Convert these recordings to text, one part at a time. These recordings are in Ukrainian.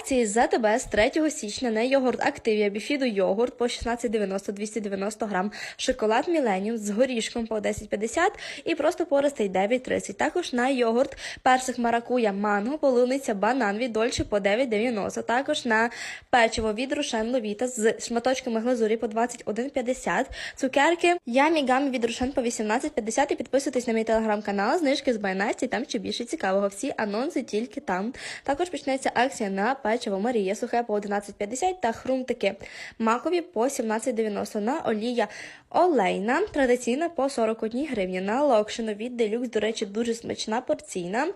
акції ЗТБ з 3 січня на йогурт Активія Біфіду йогурт по 16,90 290 грам, шоколад Міленіум з горішком по 10,50 і просто пористий 9,30. Також на йогурт персик маракуя, манго, полуниця, банан від Дольче по 9,90. Також на печиво від Рошен Ловіта з шматочками глазурі по 21,50. Цукерки Ямі Гамі від Рошен по 18,50 і підписуйтесь на мій телеграм-канал, знижки з Байнасті, там ще більше цікавого. Всі анонси тільки там. Також почнеться акція на печиво Марія сухе по 11,50 та хрумтики. Макові по 17,90 на олія олейна традиційна по 41 гривні. На локшину від делюкс, до речі, дуже смачна порційна.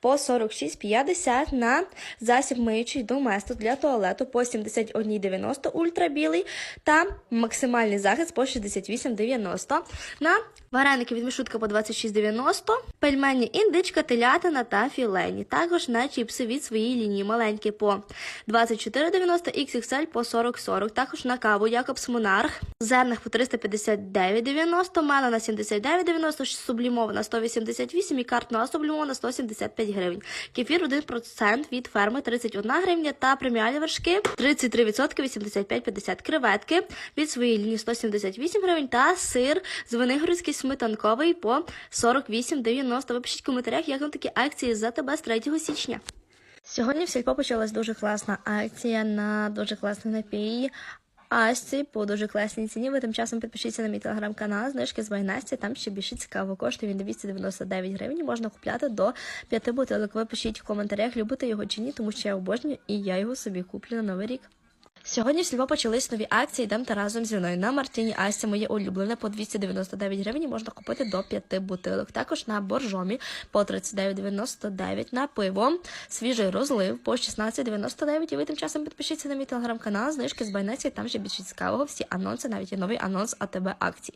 По 46,50 на засіб миючий доместос для туалету по 71,90 ультрабілий. Та максимальний захист по 68,90 на вареники від мішутка по 26,90 пельмені індичка, телятина та філені. Також на чіпси від своєї лінії маленькі по 24,90 XXL по 40,40. Також на каву Якобс Монарх зерних по 359,90, мелена 79,90, сублімована 188 і картна сублімована 175 гривень. Кефір 1% від ферми 31 гривня та преміальні вершки 33% 85,50 креветки від своєї лінії 178 гривень та сир з звенигородський сметанковий по 48,90. Ви пишіть в коментарях, як вам такі акції за тебе з 3 січня. Сьогодні в сільпо почалась дуже класна акція на дуже класний напій. Асці по дуже класній ціні. Ви тим часом підпишіться на мій телеграм-канал, знижки з Вайнасті, там ще більше цікаво. Коштує він 299 гривень. Можна купляти до 5 бутилок. Ви пишіть в коментарях, любите його чи ні, тому що я обожнюю і я його собі куплю на новий рік. Сьогодні в Сільво почались нові акції. Йдемте разом зі мною. На Мартіні Асті моє улюблене по 299 гривень можна купити до 5 бутилок. Також на боржомі по 39,99 на пиво. Свіжий розлив по 16,99. І ви тим часом підпишіться на мій телеграм-канал, знижки з Байнеці, там ще більше цікавого. Всі анонси, навіть є новий анонс АТБ акцій.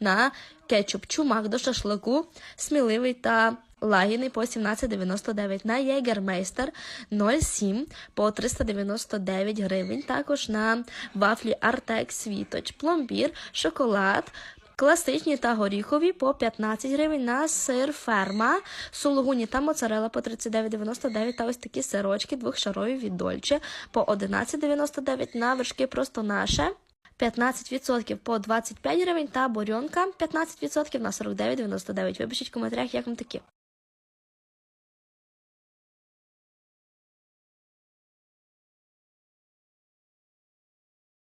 На кетчуп чумак до шашлику, сміливий та Лагіний по 17,99 на Єгермейстер 0,7 по 399 гривень. Також на вафлі Артек Світоч, пломбір, шоколад. Класичні та горіхові по 15 гривень на сир ферма, сулугуні та моцарела по 39,99 та ось такі сирочки двохшарові від Дольче по 11,99 на вершки просто наше. 15% по 25 гривень та борьонка 15% на 49,99. Випишіть в коментарях, як вам такі.